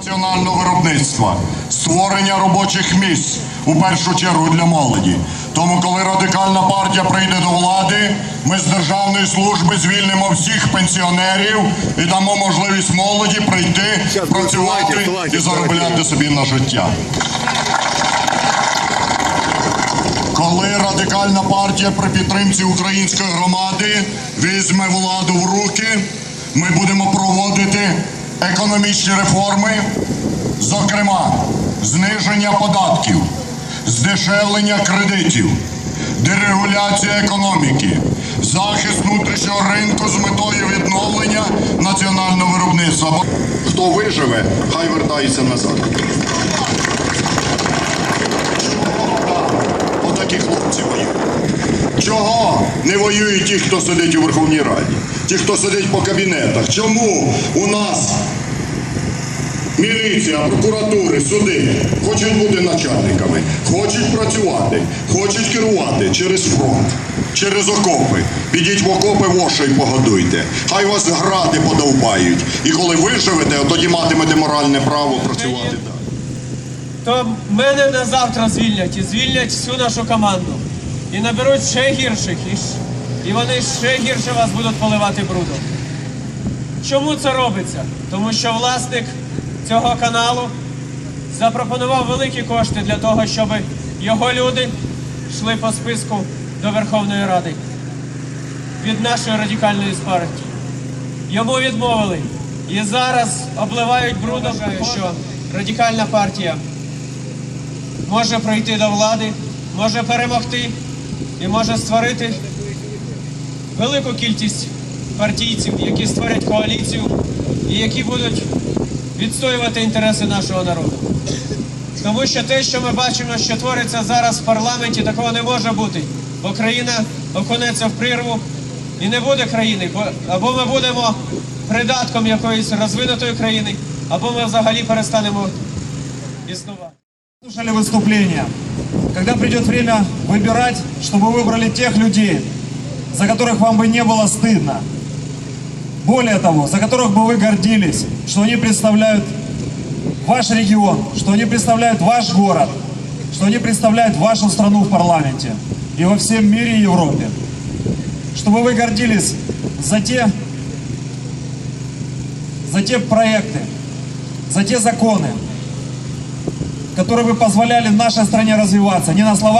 національного виробництва, створення робочих місць у першу чергу для молоді. Тому, коли радикальна партія прийде до влади, ми з державної служби звільнимо всіх пенсіонерів і дамо можливість молоді прийти, працювати вставайте, вставайте, і заробляти собі на життя. Коли радикальна партія при підтримці української громади візьме владу в руки, ми будемо проводити економічні реформи, зокрема, зниження податків, здешевлення кредитів, дерегуляція економіки, захист внутрішнього ринку з метою відновлення національного виробництва. Хто виживе, хай вертається назад. Отакі хлопці воюють. Чого не воюють ті, хто сидить у Верховній Раді? Ті, хто сидить по кабінетах. Чому у нас міліція, прокуратури, суди хочуть бути начальниками, хочуть працювати, хочуть керувати через фронт, через окопи. Підіть в окопи воші і погодуйте. Хай вас гради подовбають. І коли виживете, тоді матимете моральне право працювати далі. то мене не завтра звільнять і звільнять всю нашу команду. І наберуть ще гірших, і вони ще гірше вас будуть поливати брудом. Чому це робиться? Тому що власник цього каналу запропонував великі кошти для того, щоб його люди йшли по списку до Верховної Ради від нашої радикальної партії. Йому відмовили. І зараз обливають брудом, що радикальна партія може прийти до влади, може перемогти і може створити велику кількість партійців, які створять коаліцію і які будуть відстоювати інтереси нашого народу. Тому що те, що ми бачимо, що твориться зараз в парламенті, такого не може бути, бо країна окунеться в прірву і не буде країни, бо або ми будемо придатком якоїсь розвинутої країни, або ми взагалі перестанемо існувати. Слушали выступления. Когда придет время выбирать, чтобы вы выбрали тех людей, за которых вам бы не было стыдно. Более того, за которых бы вы гордились, что они представляют ваш регион, что они представляют ваш город, что они представляют вашу страну в парламенте и во всем мире и Европе. Чтобы вы гордились за те, за те проекты, за те законы, которые бы позволяли нашей стране развиваться. Не на словах,